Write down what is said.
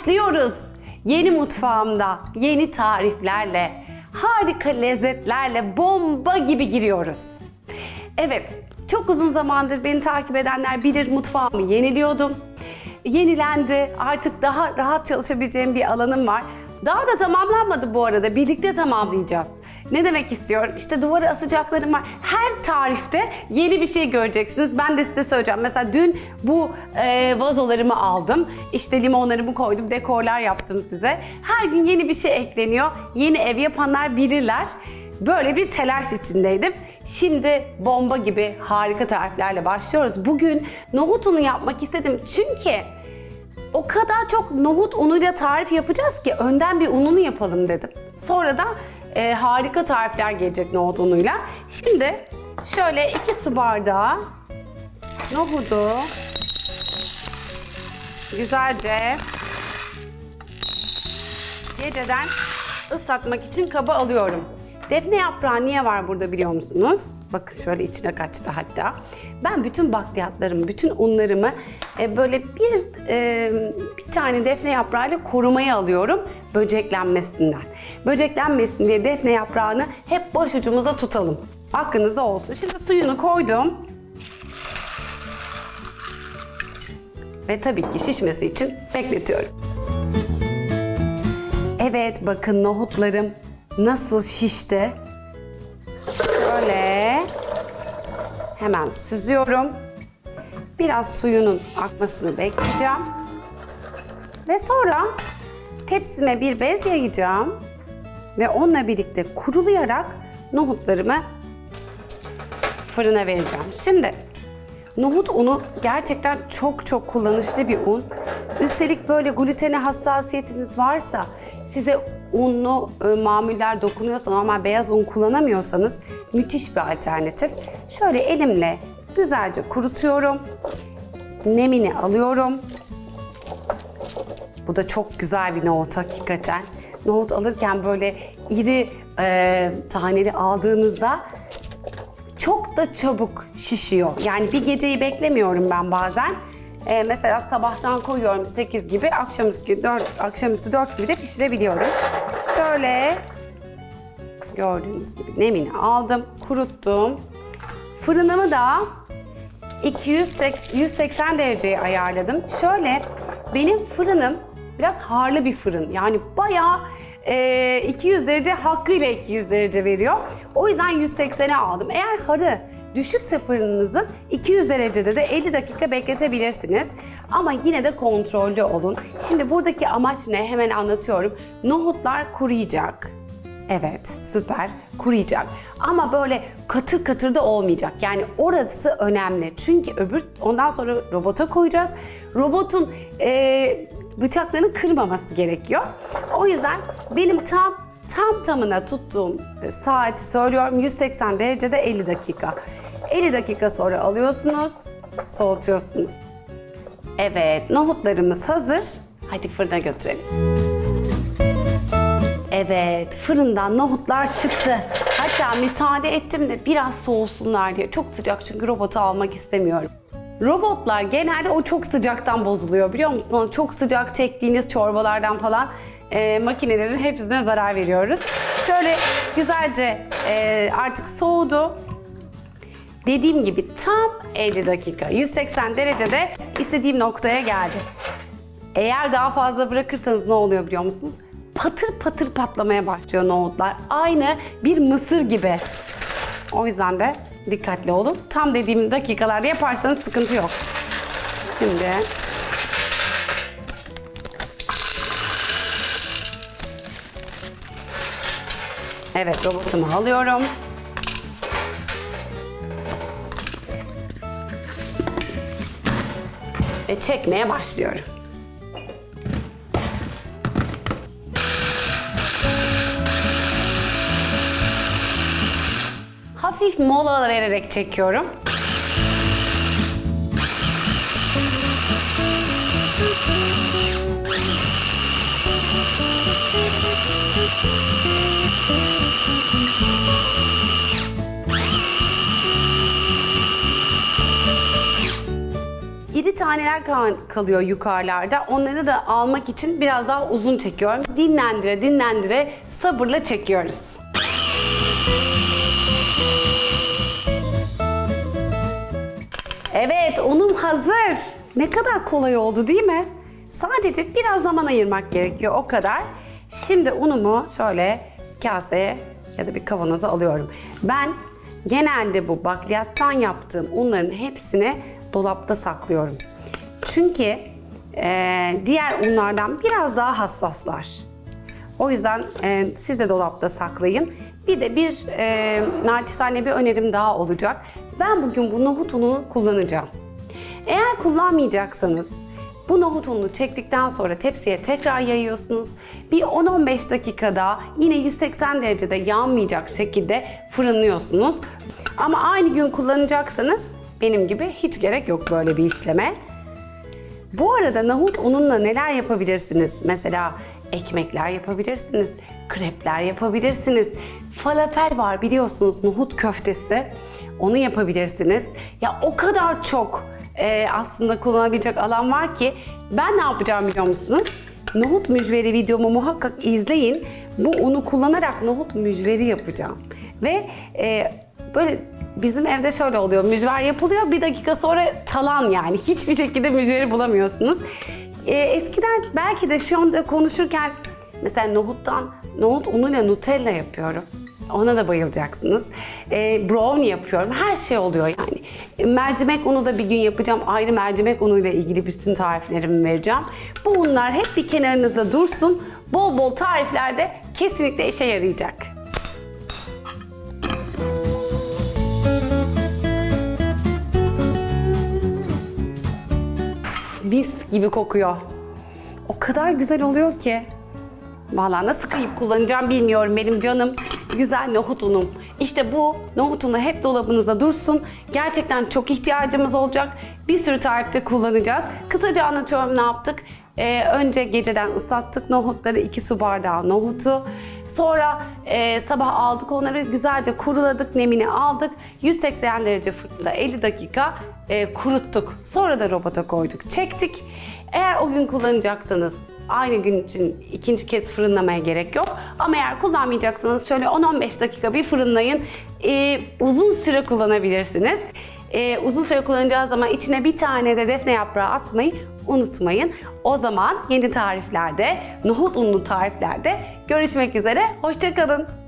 Başlıyoruz. Yeni mutfağımda, yeni tariflerle, harika lezzetlerle bomba gibi giriyoruz. Evet, çok uzun zamandır beni takip edenler bilir mutfağımı yeniliyordum. Yenilendi, artık daha rahat çalışabileceğim bir alanım var. Daha da tamamlanmadı bu arada, birlikte tamamlayacağız. Ne demek istiyorum? İşte duvara asacaklarım var. Her tarifte yeni bir şey göreceksiniz. Ben de size söyleyeceğim. Mesela dün bu e, vazolarımı aldım. İşte limonlarımı koydum, dekorlar yaptım size. Her gün yeni bir şey ekleniyor. Yeni ev yapanlar bilirler. Böyle bir telaş içindeydim. Şimdi bomba gibi harika tariflerle başlıyoruz. Bugün nohut unu yapmak istedim. Çünkü o kadar çok nohut unuyla tarif yapacağız ki önden bir ununu yapalım dedim. Sonra da e, harika tarifler gelecek nohut unuyla. Şimdi şöyle iki su bardağı nohudu güzelce geceden ıslatmak için kaba alıyorum. Defne yaprağı niye var burada biliyor musunuz? Bakın şöyle içine kaçtı hatta. Ben bütün bakliyatlarımı, bütün unlarımı e, böyle bir e, bir tane defne yaprağıyla korumaya alıyorum böceklenmesinden. Böceklenmesin diye defne yaprağını hep başucumuzda tutalım. Aklınızda olsun. Şimdi suyunu koydum. Ve tabii ki şişmesi için bekletiyorum. Evet bakın nohutlarım nasıl şişti. Şöyle hemen süzüyorum. Biraz suyunun akmasını bekleyeceğim. Ve sonra tepsime bir bez yayacağım. Ve onunla birlikte kurulayarak nohutlarımı fırına vereceğim. Şimdi nohut unu gerçekten çok çok kullanışlı bir un. Üstelik böyle glutene hassasiyetiniz varsa size unlu e, mamuller dokunuyorsa normal beyaz un kullanamıyorsanız müthiş bir alternatif. Şöyle elimle güzelce kurutuyorum. Nemini alıyorum. Bu da çok güzel bir nohut hakikaten. Nohut alırken böyle iri e, taneli aldığınızda çok da çabuk şişiyor. Yani bir geceyi beklemiyorum ben bazen. Ee, mesela sabahtan koyuyorum 8 gibi, akşamüstü 4, akşamüstü 4 gibi de pişirebiliyorum. Şöyle gördüğünüz gibi nemini aldım, kuruttum. Fırınımı da 280, 180 dereceye ayarladım. Şöyle benim fırınım biraz harlı bir fırın. Yani bayağı e, 200 derece hakkıyla 200 derece veriyor. O yüzden 180'e aldım. Eğer harı düşükse fırınınızın 200 derecede de 50 dakika bekletebilirsiniz. Ama yine de kontrollü olun. Şimdi buradaki amaç ne? Hemen anlatıyorum. Nohutlar kuruyacak. Evet, süper. Kuruyacak. Ama böyle katır katır da olmayacak. Yani orası önemli. Çünkü öbür ondan sonra robota koyacağız. Robotun e, bıçaklarını kırmaması gerekiyor. O yüzden benim tam tam tamına tuttuğum saati söylüyorum 180 derecede 50 dakika. 50 dakika sonra alıyorsunuz, soğutuyorsunuz. Evet, nohutlarımız hazır. Hadi fırına götürelim. Evet, fırından nohutlar çıktı. Hatta müsaade ettim de biraz soğusunlar diye. Çok sıcak çünkü robotu almak istemiyorum. Robotlar genelde o çok sıcaktan bozuluyor biliyor musun? Çok sıcak çektiğiniz çorbalardan falan e, makinelerin hepsine zarar veriyoruz. Şöyle güzelce e, artık soğudu. Dediğim gibi tam 50 dakika, 180 derecede istediğim noktaya geldi. Eğer daha fazla bırakırsanız ne oluyor biliyor musunuz? Patır patır patlamaya başlıyor nohutlar. Aynı bir mısır gibi. O yüzden de dikkatli olun. Tam dediğim dakikalarda yaparsanız sıkıntı yok. Şimdi Evet robotumu alıyorum. Çekmeye başlıyorum. Hafif mola vererek çekiyorum. Taneler kal- kalıyor yukarılarda. Onları da almak için biraz daha uzun çekiyorum. Dinlendire dinlendire sabırla çekiyoruz. Evet, unum hazır. Ne kadar kolay oldu değil mi? Sadece biraz zaman ayırmak gerekiyor, o kadar. Şimdi unumu şöyle kaseye ya da bir kavanoza alıyorum. Ben genelde bu bakliyattan yaptığım unların hepsini dolapta saklıyorum. Çünkü eee, diğer unlardan biraz daha hassaslar. O yüzden e, siz de dolapta saklayın. Bir de bir e, naçizane bir önerim daha olacak. Ben bugün bu nohut ununu kullanacağım. Eğer kullanmayacaksanız bu nohut ununu çektikten sonra tepsiye tekrar yayıyorsunuz. Bir 10-15 dakikada yine 180 derecede yanmayacak şekilde fırınlıyorsunuz. Ama aynı gün kullanacaksanız benim gibi hiç gerek yok böyle bir işleme. Bu arada nohut ununla neler yapabilirsiniz? Mesela ekmekler yapabilirsiniz, krepler yapabilirsiniz. Falafel var biliyorsunuz nohut köftesi. Onu yapabilirsiniz. Ya o kadar çok e, aslında kullanabilecek alan var ki ben ne yapacağım biliyor musunuz? Nohut mücveri videomu muhakkak izleyin. Bu unu kullanarak nohut mücveri yapacağım. Ve e, böyle Bizim evde şöyle oluyor. Mücver yapılıyor. Bir dakika sonra talan yani. Hiçbir şekilde mücveri bulamıyorsunuz. Ee, eskiden belki de şu anda konuşurken mesela nohuttan, nohut unuyla Nutella yapıyorum. Ona da bayılacaksınız. Ee, brownie yapıyorum. Her şey oluyor yani. Mercimek unu da bir gün yapacağım. Ayrı mercimek unuyla ilgili bütün tariflerimi vereceğim. Bu unlar hep bir kenarınızda dursun. Bol bol tariflerde kesinlikle işe yarayacak. Mis gibi kokuyor. O kadar güzel oluyor ki. Vallahi nasıl kıyıp kullanacağım bilmiyorum benim canım. Güzel nohut unum. İşte bu nohut unu hep dolabınızda dursun. Gerçekten çok ihtiyacımız olacak. Bir sürü tarifte kullanacağız. Kısaca anlatıyorum ne yaptık. Ee, önce geceden ıslattık nohutları. 2 su bardağı nohutu. Sonra e, sabah aldık onları güzelce kuruladık, nemini aldık. 180 derece fırında 50 dakika e, kuruttuk. Sonra da robota koyduk, çektik. Eğer o gün kullanacaksanız aynı gün için ikinci kez fırınlamaya gerek yok. Ama eğer kullanmayacaksanız şöyle 10-15 dakika bir fırınlayın. E, uzun süre kullanabilirsiniz. E, uzun süre kullanacağı zaman içine bir tane de defne yaprağı atmayı unutmayın. O zaman yeni tariflerde, nohut unlu tariflerde görüşmek üzere. Hoşçakalın.